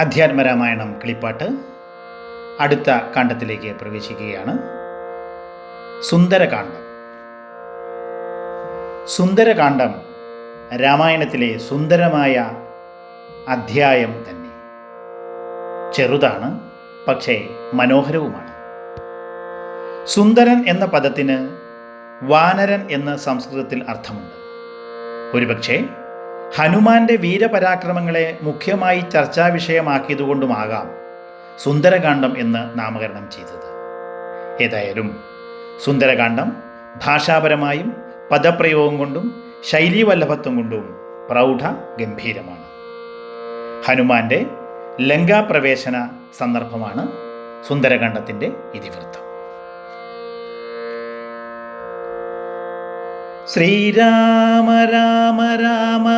അധ്യാത്മരാമായണം കിളിപ്പാട്ട് അടുത്ത കാണ്ഡത്തിലേക്ക് പ്രവേശിക്കുകയാണ്. സുന്ദരകാന്ഡം. സുന്ദരകാന്ഡം രാമായണത്തിലെ സുന്ദരമായ അധ്യായം തന്നെ. ചെറുതാണ് പക്ഷേ മനോഹരവുമാണ്. സുന്ദരൻ എന്ന പദത്തിന് വാനരൻ എന്ന് സംസ്കൃതത്തിൽ അർത്ഥമുണ്ട്. ഒരുപക്ഷെ ഹനുമാന്റെ വീരപരാക്രമങ്ങളെ മുഖ്യമായി ചർച്ചാ വിഷയമാക്കിയതുകൊണ്ടുമാകാം സുന്ദരകാന്ഡം എന്ന് നാമകരണം ചെയ്തത്. ഏതായാലും സുന്ദരകാന്ഡം ഭാഷാപരമായും പദപ്രയോഗം കൊണ്ടും ശൈലീവല്ലഭത്വം കൊണ്ടും പ്രൗഢ ഗംഭീരമാണ്. ഹനുമാന്റെ ലങ്കാപ്രവേശന സന്ദർഭമാണ് സുന്ദരകാന്ഡത്തിന്റെ ഇതിവൃത്തം. ശ്രീരാമ രാമ രാമ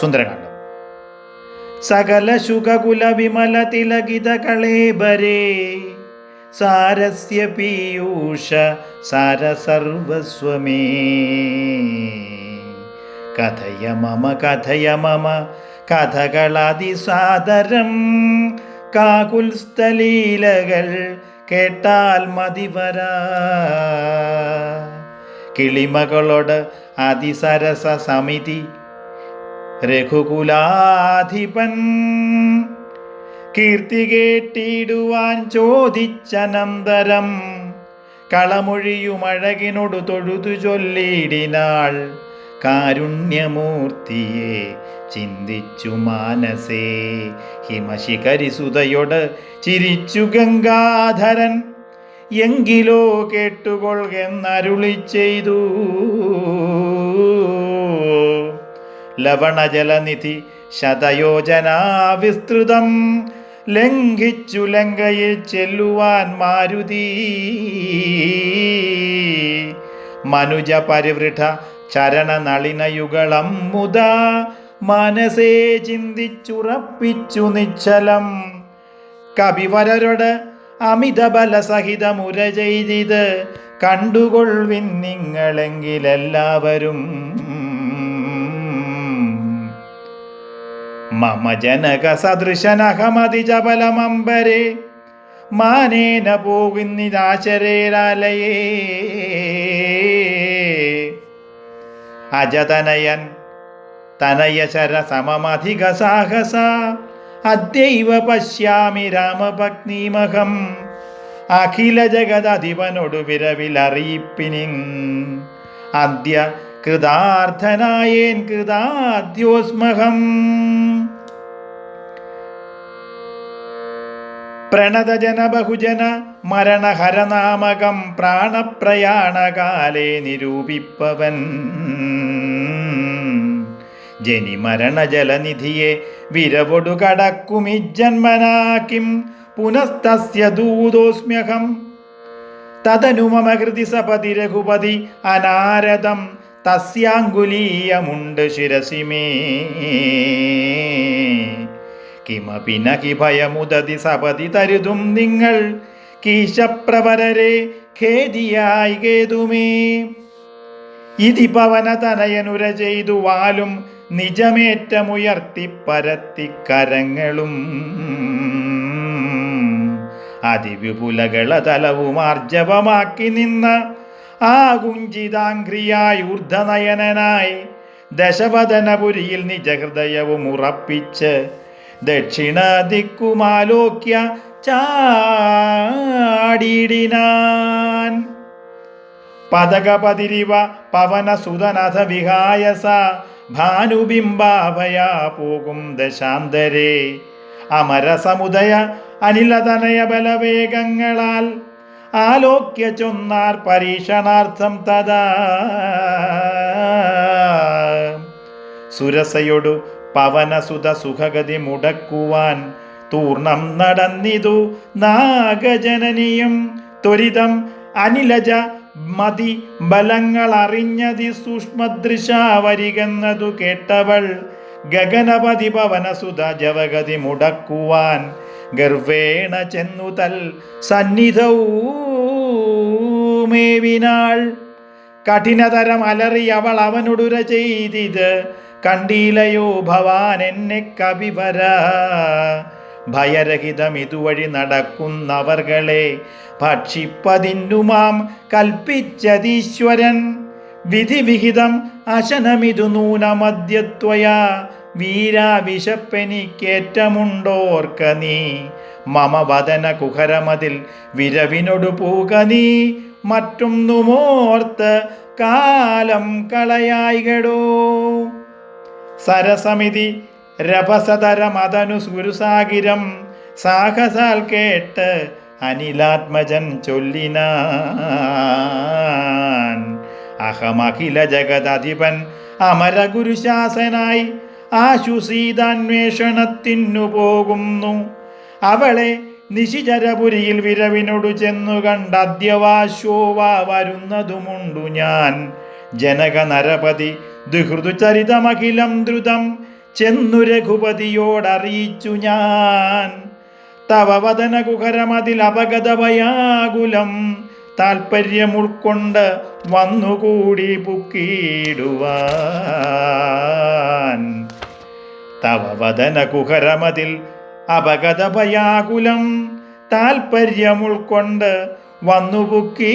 സുന്ദരകാന്ഡം സകല ശുഖകുല വിമല തിലകിത കളേബരേ സാരസ്യ പീയൂഷ സാര സർവസ്വമേ. കഥയ മമ കഥയ മമ കഥകളതിസാദരം. കാകുൽസ്ഥലീലകൾ കേട്ടാൽ മതിവരാ കിളിമകളോട് അതിസരസ സമിതി രഘുകുലാധിപൻ. കീർത്തി കേട്ടിടുവാൻ ചോദിച്ചനന്തരം കളമൊഴിയുമഴകിനോടു തൊഴുതു ചൊല്ലിടിനാൾ കാരുണ്യമൂർത്തിയെ ചിന്തിച്ചു മാനസേ ഹിമശിഖരിസുതയോട് ചിരിച്ചു ഗംഗാധരൻ എങ്കിലോ കേട്ടുകൊള്ളുകെന്നരുളി ചെയ്തു ലവണജലനിധി ശതയോജനാ വിസ്തൃതം. ലംഘിച്ചു ലങ്കയിൽ ചെല്ലുവാൻ മാരുതി. മനുജ പരിവൃഢ ചരണനളിനയുഗളം മുത. മനസേ ചിന്തിച്ചുറപ്പിച്ചു നിശ്ചലം. കവിവരരോട് അമിത ബലസഹിതമുര ചെയ്തിത്. കണ്ടുകൊള്ളിൻ നിങ്ങളെങ്കിലെല്ലാവരും. മമ ജനക സദൃശനഹമതി ചപലമമ്പരെ മാനേന പോകുന്നിതാശരേരാലയേ അജതനയൻ തനയശര സമമധിക സാഹസ അദ്യൈവ പശ്യാമി രാമഭഗ്നീമഹം അഖില ജഗദധിപനൊടു വിരവിലറിയിപ്പിനി അദ്യ കൃതാർത്ഥനായേൻ കൃതാദ്യോസ്മഹം. പ്രണതജന ബഹുജന മരണഹരനാമകം പ്രാണപ്രയാണകാലേ നിരൂപിപ്പവൻ. ജനിമരണജലനിധിയെ വിരവൊടു കടക്കുമിജന്മനാക്കിം പുനസ്തസ്യ ദൂതോസ്മ്യഹം. തദനു മമ ഹൃതി സപതി രഘുപതി അനാരദം തസ്യാങ്കുലീയമുണ്ട് ശിരസി മേ കിമപി ഭയമുദതി സപതി തരുതും നിങ്ങൾ. കീശപ്രവരരെ ഖേദിയായി കേതുമേ. ഇതി പവന തനയനുര ചെയ്തു വാലും നിജമേറ്റമുയർത്തി പരത്തി കരങ്ങളും. അതിവിപുലകള തലവുമാർജവമാക്കി നിന്ന ആ കുഞ്ചിതാംഗ്രിയായി ഊർധനയനായി ദശവദനപുരിയിൽ നിജഹൃദയവും ഉറപ്പിച്ച് ദക്ഷിണ ദിക്കുമാലോക്യ ചാടിയിടിനാൻ. പതകപതിരിവ പവനസുതനഥ വിഹായസ ഭാനുബിംബാവയ പോകും ദശാന്തരേ. അമരസമുദയ അനിലതനയ ബലവേഗങ്ങളാൽ ആലോക്യ ചൊന്നാർ പരീക്ഷണാർത്ഥം തഥാ. സുരസയൊടു പവനസുത സുഖഗതി മുടക്കുവാൻ തൂർണം നടന്നിതു നാഗജനനിയും ത്വരിതം അനിലജ മതി ബലങ്ങൾ അറിഞ്ഞതി സൂക്ഷ്മദൃശ വരികെന്നതു കേട്ടവൾ ഗഗനപതി പവനസുത ജവഗതി മുടക്കുവാൻ ഗർവേണ ചെന്നുതൽ സന്നിധവുമേവിനാൾ കഠിനതരം അലറി അവൾ അവനൊടുര ചെയ്തിത്. കണ്ടീലയോ ഭവാൻ എന്നെ കവിവര. ഭയരഹിതം ഇതുവഴി നടക്കുന്നവർകളെ ഭക്ഷിപ്പതിന്നുമാം കൽപ്പിച്ചതീശ്വരൻ. വിധിവിഹിതം അശനമിതു നൂനമദ്യത്വയാ. വീരാ വിശപ്പെനിക്കേറ്റമുണ്ടോർക്ക നീ. മമ വദന കുഹരമതിൽ വിരവിനൊടു പൂക നീ. മറ്റൊന്നുമോർത്ത് കാലം കളയായികടോ. സരസമിതി രഭസതരമതനു സുരുസാഗിരം സാഹസാൽ കേട്ട് അനിലാത്മജൻ ചൊല്ലിനാൻ. അഹമഖില ജഗതധിപൻ അമരഗുരുശാസനായി ആശുസീതാന്വേഷണത്തിനു പോകുന്നു. അവളെ നിശിചരപുരിയിൽ വിരവിനോടു ചെന്നു കണ്ട അദ്യവാശോവാ വരുന്നതുമുണ്ടു ഞാൻ. ജനക നരപതി ദുഹൃതു ചരിതമഖിലം ദ്രുതം ചെന്നു രഘുപതിയോടറിയിച്ചു ഞാൻ. തവ വദന കുഹരമതിൽ അപഗതഭയാകുലം താൽപ്പര്യം ഉൾക്കൊണ്ട് വന്നുകൂടി പുക്കിയിടുവാൻ. തവ വദന കുഹരമതിൽ അപകതഭയാകുലം താൽപ്പര്യം ഉൾക്കൊണ്ട് വന്നുപുക്കീടുവൻ